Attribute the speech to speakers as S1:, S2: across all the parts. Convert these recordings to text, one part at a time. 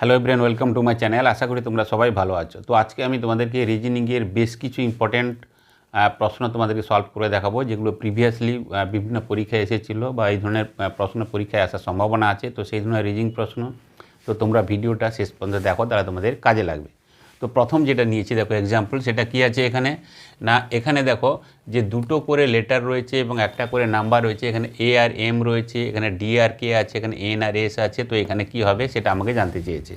S1: Hello everyone welcome to my channel আশা করি তোমরা সবাই ভালো আছো। তো আজকে আমি তোমাদেরকে রিজনিংয়ের বেশ কিছু ইম্পর্ট্যান্ট প্রশ্ন তোমাদেরকে সলভ করে দেখাবো, যেগুলো প্রিভিয়াসলি বিভিন্ন পরীক্ষায় এসেছিল বা এই ধরনের প্রশ্ন পরীক্ষায় আসার সম্ভাবনা আছে। তো সেই ধরনের রিজিং প্রশ্ন, তো তোমরা ভিডিওটা শেষ পর্যন্ত দেখো, তাহলে তোমাদের কাজে লাগবে। তো প্রথম যেটা নিয়েছি, দেখো এক্সাম্পল সেটা কি আছে এখানে? না, এখানে দেখো যে দুটো করে লেটার রয়েছে এবং একটা করে নাম্বার রয়েছে, এখানে এ আর এম রয়েছে, এখানে ডি আর কে আছে, এখানে এন আর এস আছে, তো এখানে কি হবে সেটা আমাকে জানতে চেয়েছে।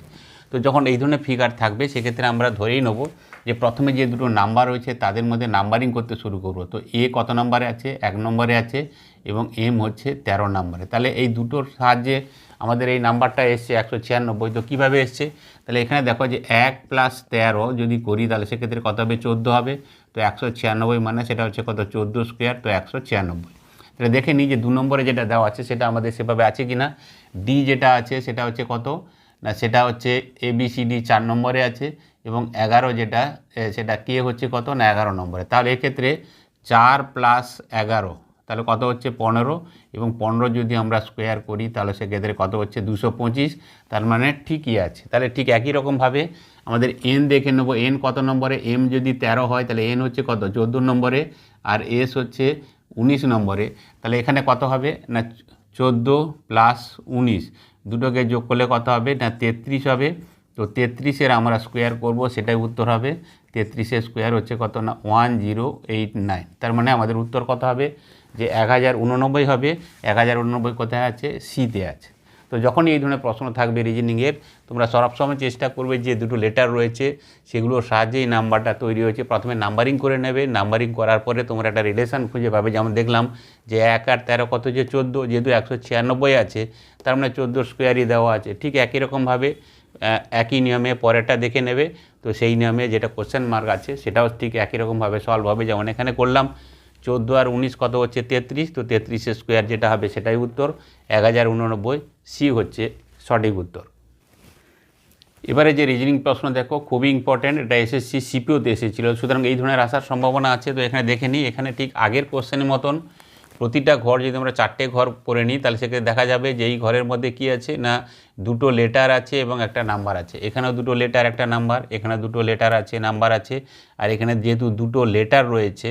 S1: তো যখন এই ধরনের ফিগার থাকবে, সেক্ষেত্রে আমরা ধরেই নেব যে প্রথমে যে দুটো নাম্বার রয়েছে, তাদের মধ্যে নাম্বারিং করতে শুরু করব। তো এ কত নম্বরে আছে? এক নম্বরে আছে এবং এম হচ্ছে তেরো নম্বরে। তাহলে এই দুটোর সাহায্যে আমাদের এই নাম্বারটা এসছে একশো ছিয়ানব্বই। তো কীভাবে এসছে? তাহলে এখানে দেখো যে এক প্লাস তেরো যদি করি তাহলে সেক্ষেত্রে কত হবে? চোদ্দ হবে। তো একশো ছিয়ানব্বই মানে সেটা হচ্ছে কত? চোদ্দ স্কোয়ার তো একশো ছিয়ানব্বই। তাহলে দেখে নিই যে দু নম্বরে যেটা দেওয়া আছে সেটা আমাদের সেভাবে আছে কি না ডি যেটা আছে সেটা হচ্ছে কত? না, সেটা হচ্ছে এ চার নম্বরে আছে এবং এগারো যেটা সেটা কে হচ্ছে কত? না, এগারো নম্বরে। তাহলে এক্ষেত্রে চার প্লাস এগারো তাহলে কত হচ্ছে পনেরো? এবং পনেরো যদি আমরা স্কোয়ার করি, তাহলে সেক্ষেত্রে কত হচ্ছে দুশো পঁচিশ? তার মানে ঠিকই আছে। তাহলে ঠিক একই রকমভাবে আমাদের এন দেখে নেব। এন কত নম্বরে? এম যদি তেরো হয়, তাহলে এন হচ্ছে কত? চোদ্দ নম্বরে। আর এস হচ্ছে উনিশ নম্বরে। তাহলে এখানে কত হবে? না, চোদ্দ প্লাস উনিশ। দুটোকে যোগ করলে কত হবে? না, তেত্রিশ হবে। তো তেত্রিশের আমরা স্কোয়ার করব, সেটাই উত্তর হবে। তেত্রিশের স্কোয়ার হচ্ছে কত না? ওয়ান জিরো এইট নাইন তার মানে আমাদের উত্তর কত হবে? যে এক হাজার উননব্বই হবে এক হাজার উননব্বই কোথায় আছে? সিতে আছে। তো যখনই এই ধরনের প্রশ্ন থাকবে রিজনিংয়ের তোমরা সবসময় চেষ্টা করবে যে দুটো লেটার রয়েছে, সেগুলোর সাহায্যেই নাম্বারটা তৈরি হয়েছে। প্রথমে নাম্বারিং করে নেবে। নাম্বারিং করার পরে তোমরা একটা রিলেশন খুঁজে পাবে। যেমন দেখলাম যে এক আর তেরো কত? যে চোদ্দ, যেহেতু একশো ছিয়ানব্বই আছে, তার মানে চোদ্দ স্কোয়ারই দেওয়া আছে। ঠিক একই রকমভাবে একই নিয়মে পরেরটা দেখে নেবে। তো সেই নিয়মে যেটা কোশ্চেন মার্ক আছে, সেটাও ঠিক একই রকমভাবে সলভ হবে। যেমন এখানে করলাম চোদ্দ আর উনিশ কত হচ্ছে? তেত্রিশ। তো তেত্রিশের স্কোয়ার যেটা হবে সেটাই উত্তর। এক হাজার উননব্বই সি হচ্ছে সঠিক উত্তর। এবারে যে রিজনিং প্রশ্ন দেখো, খুবই ইম্পর্ট্যান্ট এটা এসএসসি সিপিওতে এসেছিল। সুতরাং এই ধরনের আসার সম্ভাবনা আছে, তো এখানে দেখে নিই। এখানে ঠিক আগের কোশ্চেনের মতন প্রতিটা ঘর যদি আমরা চারটে ঘর করে নিই, তাহলে সেক্ষেত্রে দেখা যাবে যে এই ঘরের মধ্যে কি আছে না দুটো লেটার আছে এবং একটা নাম্বার আছে। এখানেও দুটো লেটার একটা নাম্বার এখানে দুটো লেটার আছে নাম্বার আছে। আর এখানে যেহেতু দুটো লেটার রয়েছে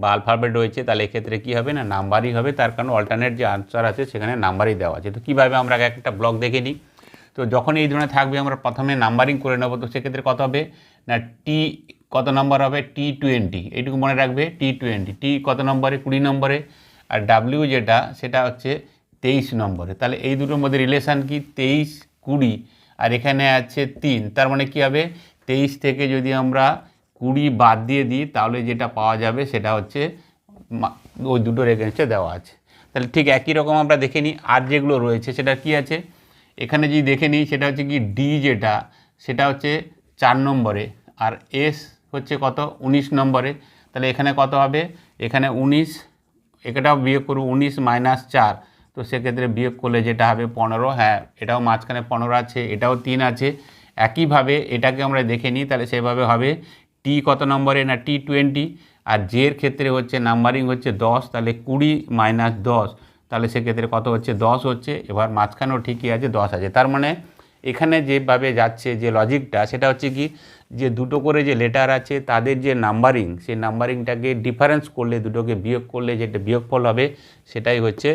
S1: বা আলফাবেট রয়েছে, তাহলে এক্ষেত্রে কী হবে না? নাম্বারই হবে, তার কারণ অল্টারনেট যে আনসার আছে সেখানে নাম্বারই দেওয়া আছে। তো কীভাবে আমরা একটা ব্লক দেখে নিই? তো যখন এই ধরনের থাকবে, আমরা প্রথমে নাম্বারিং করে নেব, তো সেক্ষেত্রে কত হবে? না টি কত নম্বর হবে? টি টোয়েন্টি এইটুকু মনে রাখবে টি টোয়েন্টি টি কত নম্বরে? কুড়ি নম্বরে। আর ডাব্লিউ যেটা, সেটা হচ্ছে তেইশ নম্বরে। তাহলে এই দুটোর মধ্যে রিলেশান কি? তেইশ, কুড়ি। আর এখানে আছে তিন। তার মানে কী হবে? তেইশ থেকে যদি আমরা কুড়ি বাদ দিয়ে দিই, তাহলে যেটা পাওয়া যাবে সেটা হচ্ছে ওই দুটোর এগেনস্টে দেওয়া আছে। তাহলে ঠিক একই রকম আমরা দেখে নিই, আর যেগুলো রয়েছে সেটা কি আছে? এখানে যদি দেখে নিই, সেটা হচ্ছে কি ডি যেটা, সেটা হচ্ছে চার নম্বরে, আর এস হচ্ছে কত? উনিশ নম্বরে। তাহলে এখানে কত হবে? এখানে উনিশ এটাও বিয়োগ করব, উনিশ মাইনাস চার। তো সেক্ষেত্রে বিয়োগ করলে যেটা হবে পনেরো হ্যাঁ এটাও মাঝখানে পনেরো আছে, এটাও তিন আছে। একইভাবে এটাকে আমরা দেখে নিই, তাহলে সেভাবে হবে টি কত নম্বরে না টি টোয়েন্টি আর জের ক্ষেত্রে হচ্ছে নাম্বারিং হচ্ছে দশ, তাহলে কুড়ি মাইনাস দশ, তাহলে সেক্ষেত্রে কত হচ্ছে? দশ হচ্ছে। এবার মাঝখানেও ঠিকই আছে, দশ আছে। তার মানে এখানে যেভাবে যাচ্ছে যে লজিকটা সেটা হচ্ছে কি যে দুটো করে যে লেটার আছে, তাদের যে নাম্বারিং সেই নাম্বারিংটাকে ডিফারেন্স করলে, দুটোকে বিয়োগ করলে যেটা বিয়োগফল হবে, সেটাই হচ্ছে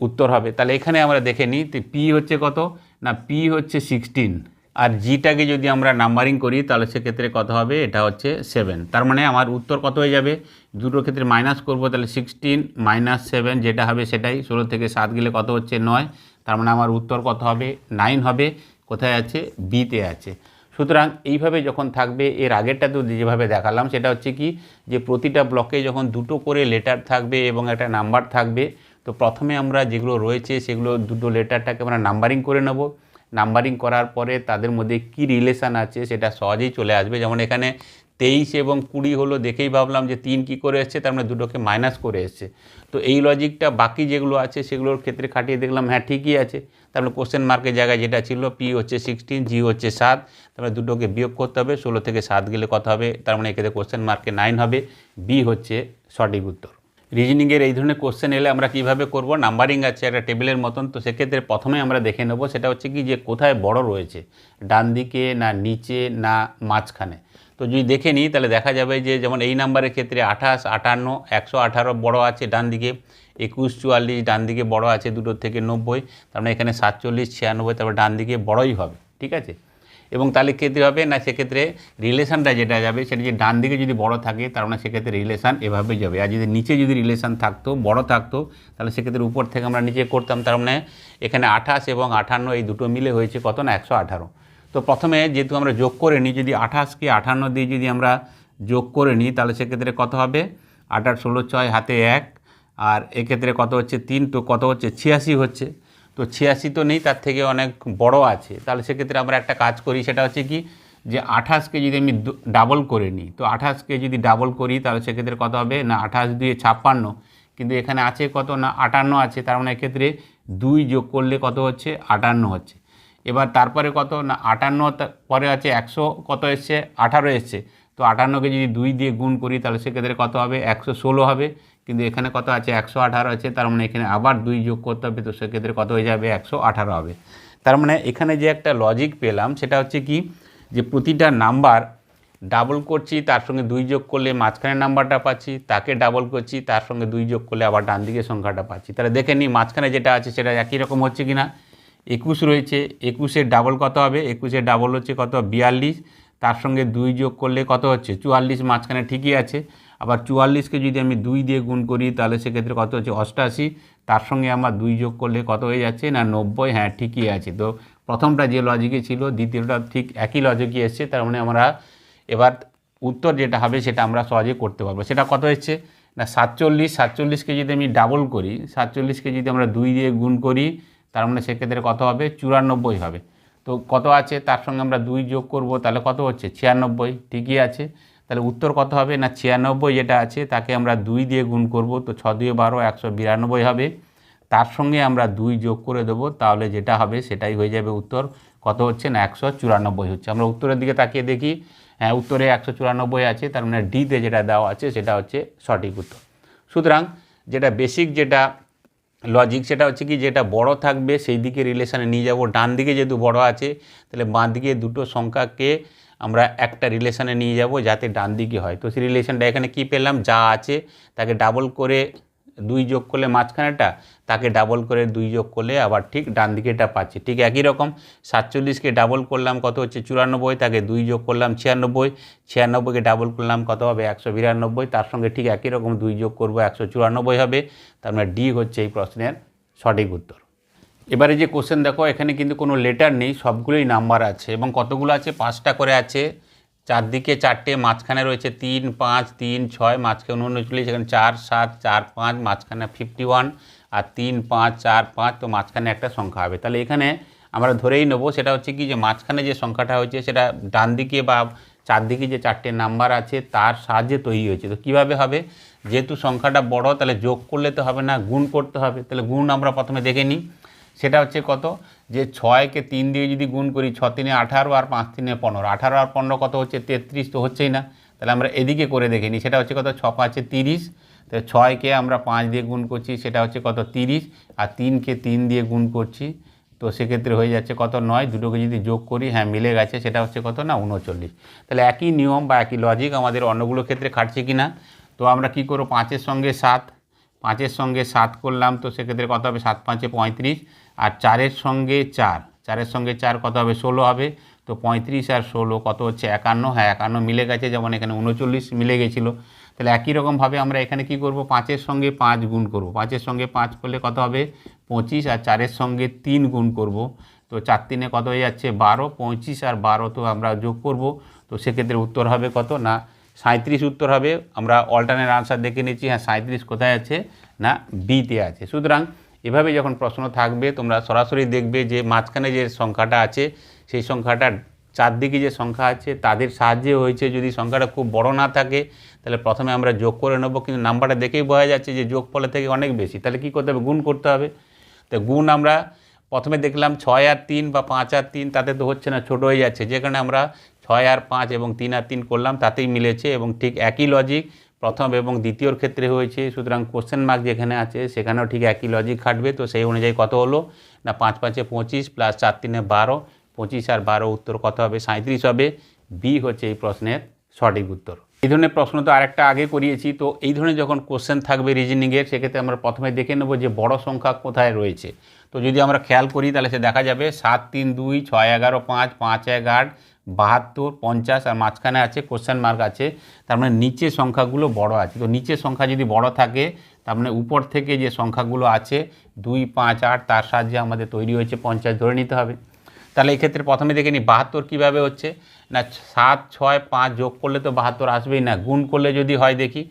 S1: উত্তর হবে। তাহলে এখানে আমরা দেখে নিই তো পি হচ্ছে কত? না পি হচ্ছে সিক্সটিন আর জিটাকে যদি আমরা নাম্বারিং করি, তাহলে সেক্ষেত্রে কত হবে? এটা হচ্ছে সেভেন তার মানে আমার উত্তর কত হয়ে যাবে? দুটোর ক্ষেত্রে মাইনাস করব, তাহলে সিক্সটিন মাইনাস সেভেন যেটা হবে সেটাই। ষোলো থেকে সাত গেলে কত হচ্ছে? নয়। তার মানে আমার উত্তর কত হবে? নাইন হবে। কোথায় আছে? বিতে আছে। সুতরাং এইভাবে যখন থাকবে, এর আগেরটা তো যেভাবে দেখালাম, সেটা হচ্ছে কি? যে প্রতিটা ব্লকে যখন দুটো করে লেটার থাকবে এবং একটা নাম্বার থাকবে, তো প্রথমে আমরা যেগুলো রয়েছে, সেগুলো দুটো লেটারটাকে আমরা নাম্বারিং করে নেব। নাম্বারিং করার পরে তাদের মধ্যে কি রিলেশান আছে সেটা সহজেই চলে আসবে। যেমন এখানে তেইশ এবং কুড়ি হলো দেখেই ভাবলাম যে তিন কি করে এসছে, তার মানে দুটোকে মাইনাস করে এসছে। তো এই লজিকটা বাকি যেগুলো আছে সেগুলোর ক্ষেত্রে খাটিয়ে দেখলাম হ্যাঁ ঠিকই আছে। তারপরে কোশ্চেন মার্কের জায়গায় যেটা ছিল পি হচ্ছে সিক্সটিন জি হচ্ছে সাত তারপরে দুটোকে বিয়োগ করতে হবে, ষোলো থেকে সাত গেলে কত হবে? তার মানে এক্ষেত্রে কোশ্চেন মার্কে নাইন হবে বি হচ্ছে সঠিক উত্তর। রিজনিংয়ের এই ধরনের কোশ্চেন এলে আমরা কীভাবে করব? নাম্বারিং আছে একটা টেবিলের মতন, তো সেক্ষেত্রে প্রথমে আমরা দেখে নেব, সেটা হচ্ছে কি যে কোথায় বড় রয়েছে, ডান দিকে না নিচে না মাঝখানে। তো যদি দেখে নিই, তাহলে দেখা যাবে যে যেমন এই নাম্বারের ক্ষেত্রে আঠাশ, আটান্ন, একশো আঠারো বড় আছে ডান দিকে, একুশ, চুয়াল্লিশ, ডান দিকে বড় আছে দুটোর থেকে নব্বই, তার মানে এখানে সাতচল্লিশ, ছিয়ানব্বই, তারপর ডান দিকে বড়ই হবে, ঠিক আছে? এবং তাহলে ক্ষেত্রে হবে, না সেক্ষেত্রে রিলেশানটা যেটা যাবে, সেটা যে ডান দিকে যদি বড় থাকে, তার মানে সেক্ষেত্রে রিলেশান এভাবে যাবে। আর যদি নিচে যদি রিলেশান থাকতো, বড় থাকতো, তাহলে সেক্ষেত্রে উপর থেকে আমরা নিচে করতাম, তার মানে এখানে আঠাশ এবং আঠান্ন এই দুটো মিলে হয়েছে কত না, একশো আঠারো। তো প্রথমে যেহেতু আমরা যোগ করে নিই, যদি আঠাশকে আঠান্ন দিয়ে যদি আমরা যোগ করে নিই, তাহলে সেক্ষেত্রে কত হবে? আঠাশ ষোলো ছয়, হাতে এক। আর এক্ষেত্রে কত হচ্ছে? তিন, তো কত হচ্ছে? ছিয়াশি হচ্ছে। তো ছিয়াশি তো নেই, তার থেকে অনেক বড় আছে। তাহলে সেক্ষেত্রে আমরা একটা কাজ করি, সেটা হচ্ছে কি যে আঠাশকে যদি আমি ডাবল করে নিই, তো আঠাশকে যদি ডাবল করি, তাহলে সেক্ষেত্রে কত হবে? না, আঠাশ দিয়ে ছাপ্পান্ন। কিন্তু এখানে আছে কত? না, আটান্ন আছে, তার মানে এক্ষেত্রে দুই যোগ করলে কত হচ্ছে? আটান্ন হচ্ছে। এবার তারপরে কত? না, আটান্ন পরে আছে একশো কত এসছে? আঠারো এসছে। তো আটান্নকে যদি দুই দিয়ে গুণ করি, তাহলে সেক্ষেত্রে কত হবে? একশো ষোলো হবে। কিন্তু এখানে কত আছে? একশো আঠারো আছে। তার মানে এখানে আবার দুই যোগ করতে হবে, তো সেক্ষেত্রে কত হয়ে যাবে? একশো আঠারো হবে। তার মানে এখানে যে একটা লজিক পেলাম, সেটা হচ্ছে কি? যে প্রতিটা নাম্বার ডাবল করছি, তার সঙ্গে দুই যোগ করলে মাঝখানের নাম্বারটা পাচ্ছি, তাকে ডাবল করছি, তার সঙ্গে দুই যোগ করলে আবার ডান দিকের সংখ্যাটা পাচ্ছি। তাহলে দেখে নিই মাঝখানে যেটা আছে, সেটা একই রকম হচ্ছে কি না একুশ রয়েছে। একুশের ডাবল কত হবে? একুশের ডাবল হচ্ছে কত? বিয়াল্লিশ। তার সঙ্গে দুই যোগ করলে কত হচ্ছে? চুয়াল্লিশ। মাঝখানে ঠিকই আছে। আবার চুয়াল্লিশকে যদি আমি দুই দিয়ে গুণ করি, তাহলে সেক্ষেত্রে কত হচ্ছে? অষ্টাশি। তার সঙ্গে আমার দুই যোগ করলে কত হয়ে যাচ্ছে? না, নব্বই। হ্যাঁ ঠিকই আছে। তো প্রথমটা যে লজিকে ছিল, দ্বিতীয়টা ঠিক একই লজিকই এসছে। তার মানে আমরা এবার উত্তর যেটা হবে, সেটা আমরা সহজে করতে পারব। সেটা কত হচ্ছে? না, সাতচল্লিশ। সাতচল্লিশকে যদি আমি ডাবল করি, সাতচল্লিশকে যদি আমরা দুই দিয়ে গুণ করি, তার মানে সেক্ষেত্রে কত হবে? চুরানব্বই হবে। তো কত আছে? তার সঙ্গে আমরা দুই যোগ করব, তাহলে কত হচ্ছে? ছিয়ানব্বই। ঠিকই আছে। তাহলে উত্তর কত হবে? না, ছিয়ানব্বই যেটা আছে, তাকে আমরা দুই দিয়ে গুণ করব, তো ছ দুয়ে বারো, একশো বিরানব্বই হবে। তার সঙ্গে আমরা দুই যোগ করে দেবো, তাহলে যেটা হবে সেটাই হয়ে যাবে উত্তর। কত হচ্ছে? না, একশো চুরানব্বই হচ্ছে। আমরা উত্তরের দিকে তাকিয়ে দেখি। হ্যাঁ উত্তরে একশো চুরানব্বই আছে, তার মানে ডিতে যেটা দেওয়া আছে, সেটা হচ্ছে সঠিক উত্তর। সুতরাং যেটা বেসিক যেটা লজিক সেটা হচ্ছে কি, যেটা বড় থাকবে, সেই দিকে রিলেশানে নিয়ে যাব। ডান দিকে যেহেতু বড় আছে, তাহলে বাঁ দিকে দুটো সংখ্যাকে আমরা একটা রিলেশানে নিয়ে যাব যাতে ডান দিকে হয়। তো সেই রিলেশানটা এখানে কি পেলাম? যা আছে, তাকে ডাবল করে দুই যোগ করলে মাঝখানেটা তাকে ডাবল করে দুই যোগ করলে আবার ঠিক ডান দিকেটা পাচ্ছি। ঠিক একই রকম সাতচল্লিশকে ডাবল করলাম, কত হচ্ছে? চুরানব্বই, তাকে দুই যোগ করলাম ছিয়ানব্বই ছিয়ানব্বইকে ডাবল করলাম কত হবে? একশো বিরানব্বই, তার সঙ্গে ঠিক একই রকম দুই যোগ করব, একশো চুরানব্বই হবে। তার মানে ডি হচ্ছে এই প্রশ্নের সঠিক উত্তর। এবারে যে কোশ্চেন দেখো, এখানে কিন্তু কোনো লেটার নেই, সবগুলোই নাম্বার আছে এবং কতগুলো আছে? পাঁচটা করে আছে। চারদিকে চারটে, মাঝখানে রয়েছে তিন, পাঁচ, তিন, ছয়, মাঝখানে উনচল্লিশ, এখানে চার, সাত, চার, পাঁচ, মাঝখানে ফিফটি ওয়ান আর তিন, পাঁচ, চার, পাঁচ, তো মাঝখানে একটা সংখ্যা হবে। তাহলে এখানে আমরা ধরেই নেব, সেটা হচ্ছে কি যে মাঝখানে যে সংখ্যাটা হয়েছে, সেটা ডান দিকে বা চারদিকে যে চারটে নাম্বার আছে, তার সাহায্যে তৈরি হয়েছে। তো কীভাবে হবে? যেহেতু সংখ্যাটা বড়, তাহলে যোগ করলে তো হবে না, গুণ করতে হবে। তাহলে গুণ আমরা প্রথমে দেখে নিই। সেটা হচ্ছে কত? যে ছয়কে তিন দিয়ে যদি গুণ করি, ছ তিনে আঠারো আর পাঁচ তিনে পনেরো। আঠারো আর পনেরো কত হচ্ছে? তেত্রিশ, তো হচ্ছেই না। তাহলে আমরা এদিকে করে দেখে নিই। সেটা হচ্ছে কত? ছ পাঁচে তিরিশ। তো ছয়কে আমরা পাঁচ দিয়ে গুণ করছি, সেটা হচ্ছে কত? তিরিশ। আর তিনকে তিন দিয়ে গুণ করছি, তো সেক্ষেত্রে হয়ে যাচ্ছে কত? নয়। দুটোকে যদি যোগ করি হ্যাঁ মিলে গেছে। সেটা হচ্ছে কত? না, উনচল্লিশ। তাহলে একই নিয়ম বা একই লজিক আমাদের অন্যগুলো ক্ষেত্রে খাটছে কি না? তো আমরা কি করব? পাঁচের সঙ্গে সাত। পাঁচের সঙ্গে সাত করলাম, তো সেক্ষেত্রে কত হবে? সাত পাঁচে পঁয়ত্রিশ। আর চারের সঙ্গে চার। চারের সঙ্গে চার কত হবে? ষোলো হবে। তো পঁয়ত্রিশ আর ষোলো কত হচ্ছে? একান্ন। হ্যাঁ একান্ন মিলে গেছে, যেমন এখানে উনচল্লিশ মিলে গেছিল। তাহলে একই রকমভাবে আমরা এখানে কি করব? পাঁচের সঙ্গে পাঁচ গুণ করব। পাঁচের সঙ্গে পাঁচ করলে কত হবে? পঁচিশ। আর চারের সঙ্গে তিন গুণ করব। তো চার তিনে কত হয়ে যাচ্ছে? বারো। পঁচিশ আর বারো তো আমরা যোগ করব। তো সেক্ষেত্রে উত্তর হবে কত? না সাঁত্রিশ উত্তর হবে। আমরা অল্টারনেট আনসার দেখে নিচ্ছি। হ্যাঁ সাঁত্রিশ কোথায় আছে? না বিতে আছে। সুতরাং এভাবে যখন প্রশ্ন থাকবে, তোমরা সরাসরি দেখবে যে মাঝখানে যে সংখ্যাটা আছে, সেই সংখ্যাটা চারদিকে যে সংখ্যা আছে, তাদের সাহায্যে হয়েছে। যদি সংখ্যাটা খুব বড় না থাকে, তাহলে প্রথমে আমরা যোগ করে নেব। কিন্তু নাম্বারটা দেখেই বোঝা যাচ্ছে যে যোগ ফলের থেকে অনেক বেশি। তাহলে কী করতে হবে? গুণ করতে হবে। তো গুণ আমরা প্রথমে দেখলাম ছয় আর তিন বা পাঁচ আর তিন, তাতে তো হচ্ছে না, ছোটো হয়ে যাচ্ছে। যেখানে আমরা ছয় আর পাঁচ এবং তিন আর তিন করলাম, তাতেই মিলেছে এবং ঠিক একই লজিক প্রথম এবং দ্বিতীয়র ক্ষেত্রে হয়েছে, সুতরাং কোশ্চেন মার্ক যেখানে আছে, সেখানেও ঠিক একই লজিক খাটবে। তো সেই অনুযায়ী কত হলো? না, পাঁচ, পাঁচে পঁচিশ প্লাস চার, তিনে বারো। পঁচিশ আর বারো উত্তর কত হবে? সাঁত্রিশ হবে। বি হচ্ছে এই প্রশ্নের সঠিক উত্তর। এই ধরনের প্রশ্ন তো আরেকটা আগে করিয়েছি। তো এই ধরনের যখন কোশ্চেন থাকবে রিজনিংয়ের সেক্ষেত্রে আমরা প্রথমে দেখে নেব যে বড় সংখ্যা কোথায় রয়েছে। তো যদি আমরা খেয়াল করি, তাহলে সে দেখা যাবে সাত, তিন, দুই, ছয়, এগারো, পাঁচ পাঁচ, এক, আট বাহাত্তর, পঞ্চাশ আর মাঝখানে আছে কোশ্চেন মার্ক আছে। তার মানে নিচে সংখ্যাগুলো বড় আছে। তো নিচের সংখ্যা যদি বড় থাকে, তার মানে উপর থেকে যে সংখ্যাগুলো আছে, দুই, পাঁচ, আট, তার সাহায্যে আমাদের তৈরি হয়েছে পঞ্চাশ, ধরে নিতে হবে। তাহলে এক্ষেত্রে প্রথমে দেখে নিই, বাহাত্তর কীভাবে হচ্ছে? না, সাত, ছয়, পাঁচ যোগ করলে তো বাহাত্তর আসবেই না। গুণ করলে যদি হয় দেখি,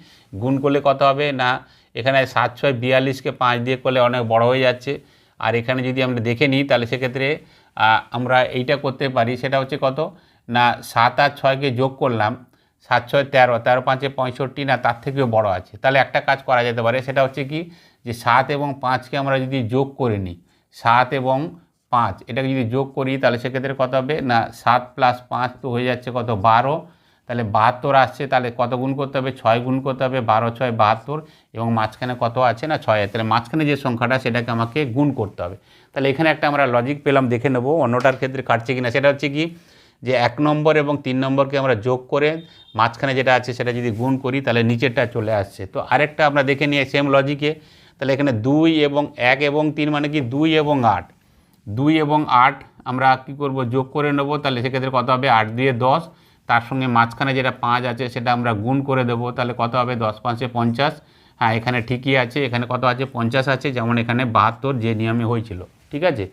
S1: গুণ করলে কত হবে? না, এখানে সাত, ছয়, বিয়াল্লিশকে পাঁচ দিয়ে করলে অনেক বড় হয়ে যাচ্ছে। আর এখানে যদি আমরা দেখে নিই, তাহলে সেক্ষেত্রে আমরা এইটা করতে পারি, সেটা হচ্ছে কত? না, সাত আর ছয়কে যোগ করলাম, সাত, ছয়, তেরো তেরো, পাঁচে পঁয়ষট্টি, না, তার থেকেও বড় আছে। তাহলে একটা কাজ করা যেতে পারে, সেটা হচ্ছে কি? যে সাত এবং পাঁচকে আমরা যদি যোগ করে নিই, সাত এবং পাঁচ, এটাকে যদি যোগ করি, তাহলে সেক্ষেত্রে কত হবে? না, সাত প্লাস পাঁচ তো হয়ে যাচ্ছে কত? বারো তাহলে বাহাত্তর আসছে, তাহলে কত গুণ করতে হবে? ছয় গুণ করতে হবে, বারো, ছয়, বাহাত্তর এবং মাঝখানে কত আছে না ছয়? তাহলে মাঝখানে যে সংখ্যাটা সেটাকে আমাকে গুণ করতে হবে। তাহলে এখানে একটা আমরা লজিক পেলাম, দেখে নেব অন্যটার ক্ষেত্রে কাটছে কিনা। সেটা হচ্ছে কি? যে এক নম্বর এবং তিন নম্বরকে আমরা যোগ করে মাঝখানে যেটা আছে সেটা যদি গুণ করি, তাহলে নিচেরটা চলে আসছে। তো আরেকটা আমরা দেখে নিয়ে সেম লজিকে তাহলে এখানে দুই এবং এক এবং তিন মানে কি? দুই এবং আট। দুই এবং আট আমরা কি করব? যোগ করে নেব, তাহলে সেক্ষেত্রে কত হবে? আট দিয়ে দশ। তার সঙ্গে মাঝখানে যেটা পাঁচ আছে সেটা আমরা গুণ করে দেবো। তাহলে কত হবে? দশ পাঁচে পঞ্চাশ। হ্যাঁ এখানে ঠিকই আছে। এখানে কত আছে? পঞ্চাশ আছে। যেমন এখানে বাহাত্তর যে নিয়মে হয়েছিল। ঠিক আছে?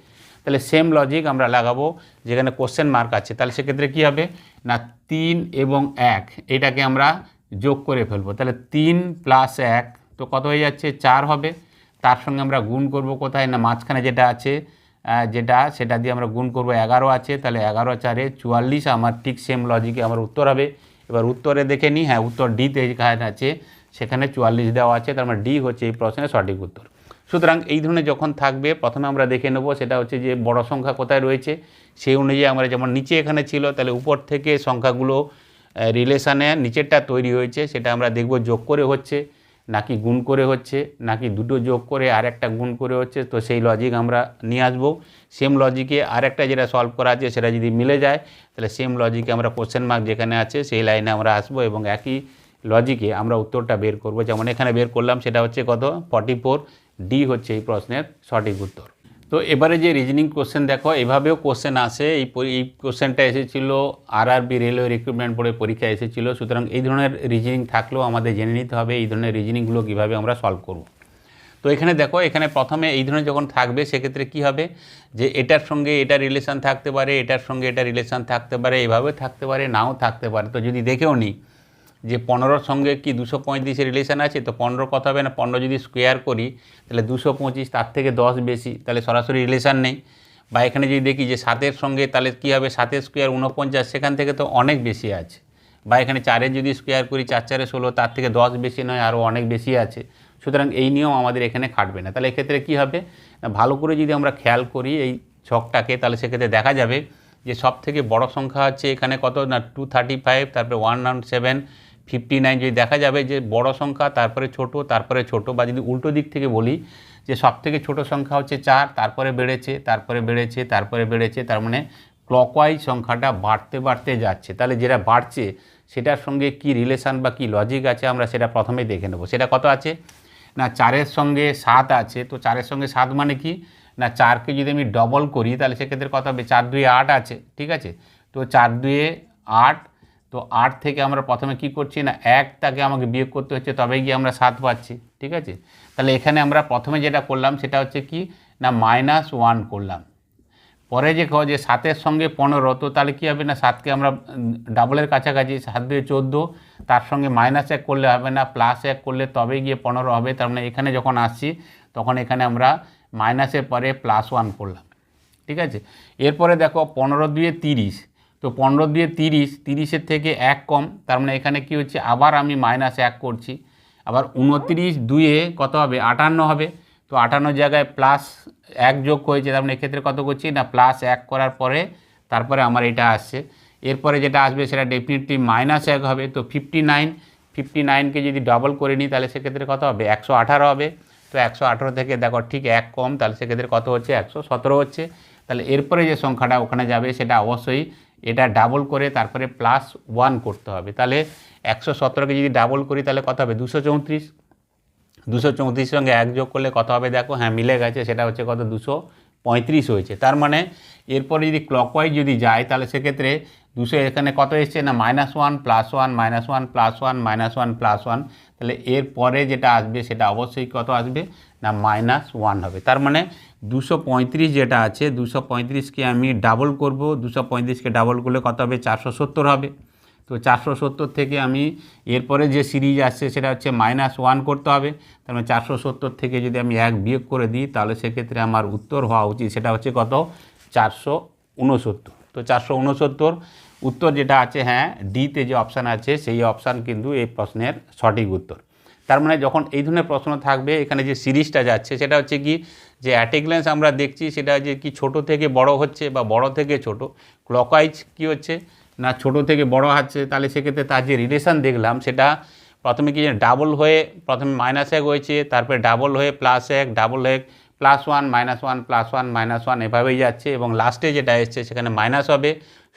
S1: তাহলে সেম লজিক আমরা লাগাবো। যেখানে কোশ্চেন মার্ক আছে। তাহলে সেক্ষেত্রে কী হবে? না, তিন এবং এক, এটাকে আমরা যোগ করে ফেলব। তাহলে তিন প্লাস এক, তো কত হয়ে যাচ্ছে? চার হবে। তার সঙ্গে আমরা গুণ করব কোথায়? না, মাঝখানে যেটা আছে যেটা, সেটা দিয়ে আমরা গুণ করব এগারো আছে, তাহলে এগারো চারে চুয়াল্লিশ, আমার ঠিক সেম লজিকে আমার উত্তর হবে। এবার উত্তরে দেখে নিই হ্যাঁ উত্তর ডিতে যেখানে আছে, সেখানে চুয়াল্লিশ দেওয়া আছে, তার মানে ডি হচ্ছে এই প্রশ্নের সঠিক উত্তর। সুতরাং এই ধরনের যখন থাকবে, প্রথমে আমরা দেখে নেব, সেটা হচ্ছে যে বড় সংখ্যা কোথায় রয়েছে, সেই অনুযায়ী আমরা যেমন নিচে এখানে ছিল, তাহলে উপর থেকে সংখ্যাগুলো রিলেশানে নিচেরটা তৈরি হয়েছে, সেটা আমরা দেখব যোগ করে হচ্ছে। নাকি গুণ করে হচ্ছে, নাকি দুটো যোগ করে আর একটা গুণ করে হচ্ছে, তো সেই লজিক আমরা নিয়ে আসব। সেম লজিকে আর একটা যেটা সলভ করা আছে, সেটা যদি মিলে যায়, তাহলে সেম লজিকে আমরা কোশ্চেন মার্ক যেখানে আছে, সেই লাইনে আমরা আসব এবং একই লজিকে আমরা উত্তরটা বের করব। যেমন এখানে বের করলাম, সেটা হচ্ছে কত? ফর্টি ফোর ডি হচ্ছে এই প্রশ্নের সঠিক উত্তর। তো এবারে যে রিজনিং কোশ্চেন দেখো, এভাবেও কোশ্চেন আসে। এই এই কোশ্চেনটা এসেছিল আরআরবি রেলওয়ে রিক্রুটমেন্ট বোর্ডের পরীক্ষা এসেছিল। সুতরাং এই ধরনের রিজনিং থাকলেও আমাদের জেনে নিতে হবে এই ধরনের রিজনিংগুলো কীভাবে আমরা সলভ করব। তো এখানে দেখো, এখানে প্রথমে এই ধরনের যখন থাকবে, সেক্ষেত্রে কি হবে? যে এটার সঙ্গে এটা রিলেশন থাকতে পারে, এটার সঙ্গে এটা রিলেশন থাকতে পারে, এভাবে থাকতে পারে, নাও থাকতে পারে। তো যদি দেখেও নিই যে পনেরোর সঙ্গে কি দুশো পঁয়ত্রিশের রিলেশান আছে, তো পনেরো কত হবে না, পনেরো যদি স্কোয়ার করি, তাহলে দুশো পঁচিশ, তার থেকে দশ বেশি, তাহলে সরাসরি রিলেশান নেই। বা এখানে যদি দেখি যে সাতের সঙ্গে, তাহলে কী হবে, সাতের স্কোয়ার উনপঞ্চাশ সেখান থেকে তো অনেক বেশি আছে। বা এখানে চারের যদি স্কোয়ার করি, চার চারে ষোলো, তার থেকে দশ বেশি নয়, আরও অনেক বেশি আছে। সুতরাং এই নিয়ম আমাদের এখানে খাটবে না। তাহলে এক্ষেত্রে কী হবে? ভালো করে যদি আমরা খেয়াল করি এই ছকটাকে, তাহলে সেক্ষেত্রে দেখা যাবে যে সব থেকে বড় সংখ্যা হচ্ছে এখানে কত? না টু থার্টি ফাইভ তারপরে one nine seven fifty nine যদি দেখা যাবে যে বড় সংখ্যা, তারপরে ছোট তারপরে ছোট, বা যদি উল্টো দিক থেকে বলি যে সব থেকে ছোট সংখ্যা হচ্ছে চার, তারপরে বেড়েছে তারপরে বেড়েছে তারপরে বেড়েছে, তার মানে ক্লকওয়াইজ সংখ্যাটা বাড়তে বাড়তে যাচ্ছে। তাহলে যেটা বাড়ছে, সেটার সঙ্গে কি রিলেশান বা কি লজিক আছে আমরা সেটা প্রথমেই দেখে নেব। সেটা কত আছে? না, চারের সঙ্গে সাত আছে, তো চারের সঙ্গে সাত মানে কি? না, চারকে যদি আমি ডবল করি, তাহলে সেক্ষেত্রে কত হবে? চার দুই আট আছে, ঠিক আছে? তো চার দুয়ে আট তো আট থেকে আমরা প্রথমে কি করছি না, এক তাকে আমাকে বিয়োগ করতে হচ্ছে, তবেই গিয়ে আমরা সাত পাচ্ছি, ঠিক আছে? তাহলে এখানে আমরা প্রথমে যেটা করলাম সেটা হচ্ছে কি, না মাইনাস ওয়ান করলাম। পরে যে যে সাতের সঙ্গে পনেরো, তো তাহলে কী হবে না, সাতকে আমরা ডাবলের কাছাকাছি, সাত দুয়ে চোদ্দ, তার সঙ্গে মাইনাস এক করলে হবে না প্লাস এক করলে তবেই গিয়ে পনেরো হবে, তার মানে এখানে যখন আসছি, তখন এখানে আমরা মাইনাসের পরে প্লাস ওয়ান করলাম, ঠিক আছে? এরপরে দেখো পনেরো দুয়ে তিরিশ তো পনেরো দিয়ে তিরিশ, তিরিশের থেকে এক কম, তার মানে এখানে কি হচ্ছে? আবার আমি মাইনাস এক করছি। আবার উনত্রিশ দুয়ে কত হবে? আটান্ন হবে। তো আটান্ন জায়গায় প্লাস এক যোগ হয়েছে, তার মানে এক্ষেত্রে কত করছি? না প্লাস এক করার পরে তারপরে আমার এটা আসছে। এরপরে যেটা আসবে সেটা ডেফিনেটলি মাইনাস এক হবে। তো ফিফটি নাইন ফিফটি নাইনকে যদি ডবল করে নিই, তাহলে সেক্ষেত্রে কত হবে? একশো আঠারো হবে। তো একশো আঠারো থেকে দেখো, ঠিক এক কম, তাহলে সেক্ষেত্রে কত হচ্ছে? একশো সতেরো হচ্ছে। তাহলে এরপরে যে সংখ্যাটা ওখানে যাবে, সেটা অবশ্যই এটা ডাবল করে তারপরে প্লাস ওয়ান করতে হবে। তাহলে একশো সতেরোকে যদি ডাবল করি তাহলে কত হবে? দুশো চৌত্রিশ। দুশো চৌত্রিশের সঙ্গে এক যোগ করলে কত হবে? দেখো হ্যাঁ মিলে গেছে, সেটা হচ্ছে কত? দুশো পঁয়ত্রিশ হয়েছে। তার মানে এরপরে যদি ক্লকওয়াইজ যদি যায়, তাহলে সেক্ষেত্রে দুশো এখানে কত এসছে? না minus one plus one minus one plus one minus one plus one তাহলে এরপরে যেটা আসবে, সেটা অবশ্যই কত আসবে? না মাইনাস ওয়ান হবে। তার মানে দুশো যেটা আছে, দুশো পঁয়ত্রিশকে আমি ডাবল করব। দুশো পঁয়ত্রিশকে ডাবল করলে কত হবে? চারশো সত্তর হবে। তো চারশো সত্তর থেকে আমি এরপরে যে সিরিজ আসছে, সেটা হচ্ছে মাইনাস ওয়ান করতে হবে। তার মানে চারশো সত্তর থেকে যদি আমি এক বিয়োগ করে দিই, তাহলে সেক্ষেত্রে আমার উত্তর হওয়া উচিত। সেটা হচ্ছে কত? চারশো উনসত্তর। তো চারশো উনসত্তর, উত্তর যেটা আছে হ্যাঁ ডিতে যে অপশান আছে, সেই অপশান কিন্তু এই প্রশ্নের সঠিক উত্তর। তার মানে যখন এই ধরনের প্রশ্ন থাকবে, এখানে যে সিরিজটা যাচ্ছে, সেটা হচ্ছে কি, যে অ্যাটেগ্লেন্স আমরা দেখছি সেটা যে কি ছোট থেকে বড় হচ্ছে বা বড় থেকে ছোট ক্লকওয়াইজ কি হচ্ছে না ছোট থেকে বড় হচ্ছে, তাহলে সেক্ষেত্রে তার যে রিলেশন দেখলাম, সেটা প্রথমে কি ডাবল হয়ে, প্রথমে মাইনাস এক হয়েছে, তারপরে ডাবল হয়ে প্লাস এক ডাবল এক plus one minus one plus one minus one এভাবেই যাচ্ছে এবং লাস্টে যেটা এসছে, সেখানে মাইনাস হবে।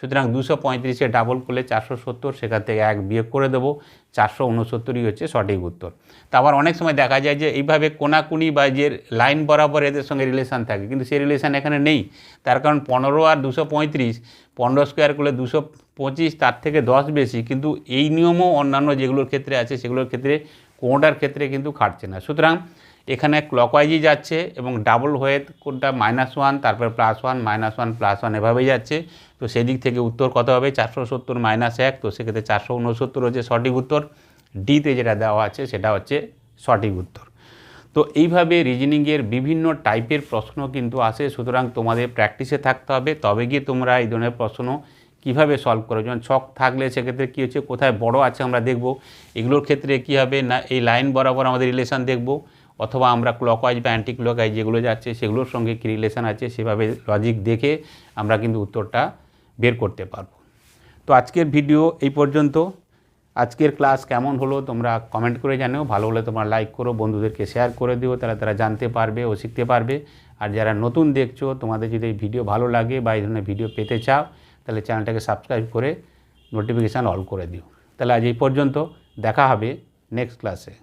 S1: সুতরাং দুশো পঁয়ত্রিশে ডাবল করলে চারশো সত্তর, সেখান থেকে এক বিয়োগ করে দেবো। চারশো উনসত্তরই হচ্ছে সঠিক উত্তর। তা আবার অনেক সময় দেখা যায় যে এইভাবে কোনাকুনি বা যে লাইন বরাবর এদের সঙ্গে রিলেশান থাকে, কিন্তু সেই রিলেশান এখানে নেই। তার কারণ পনেরো আর দুশো পঁয়ত্রিশ, পনেরো স্কোয়ার করলে দুশো পঁচিশ, তার থেকে দশ বেশি, কিন্তু এই নিয়মও অন্যান্য যেগুলোর ক্ষেত্রে আছে, সেগুলোর ক্ষেত্রে কোনোটার ক্ষেত্রে কিন্তু খাটছে না। সুতরাং এখানে ক্লকওয়াইজই যাচ্ছে এবং ডাবল হয়ে কোনটা মাইনাস ওয়ান তারপর plus one minus one plus one এভাবেই যাচ্ছে। তো সেদিক থেকে উত্তর কত হবে? চারশো সত্তর মাইনাস এক, তো সেক্ষেত্রে চারশো উনসত্তর হচ্ছে সঠিক উত্তর। ডিতে যেটা দেওয়া আছে সেটা হচ্ছে সঠিক উত্তর। তো এইভাবে রিজনিংয়ের বিভিন্ন টাইপের প্রশ্ন কিন্তু আসে, সুতরাং তোমাদের প্র্যাকটিসে থাকতে হবে। তবে গিয়ে তোমরা এই ধরনের প্রশ্ন কীভাবে সলভ করো? যেমন ছক থাকলে সেক্ষেত্রে কী হচ্ছে? কোথায় বড় আছে আমরা দেখব। এগুলোর ক্ষেত্রে কী হবে? না, এই লাইন বরাবর আমাদের রিলেশান দেখব। অথবা আমরা ক্লকওয়াইজ বা অ্যান্টি ক্লকওয়াইজ যেগুলো যাচ্ছে সেগুলোর সঙ্গে কী রিলেশান আছে? সেভাবে লজিক দেখে আমরা কিন্তু উত্তরটা বের করতে পারব। তো আজকের ভিডিও এই পর্যন্ত। আজকের ক্লাস কেমন হলো তোমরা কমেন্ট করে জানিও। ভালো হলে তোমরা লাইক করো, বন্ধুদেরকে শেয়ার করে দিও, তারা তারা জানতে পারবে ও শিখতে পারবে। আর যারা নতুন দেখছ, তোমাদের যদি এই ভিডিও ভালো লাগে বা এই ধরনের ভিডিও পেতে চাও, তাহলে চ্যানেলটাকে সাবস্ক্রাইব করে নোটিফিকেশান অল করে দিও। তাহলে আজ এই পর্যন্ত দেখা হবে নেক্সট ক্লাসে।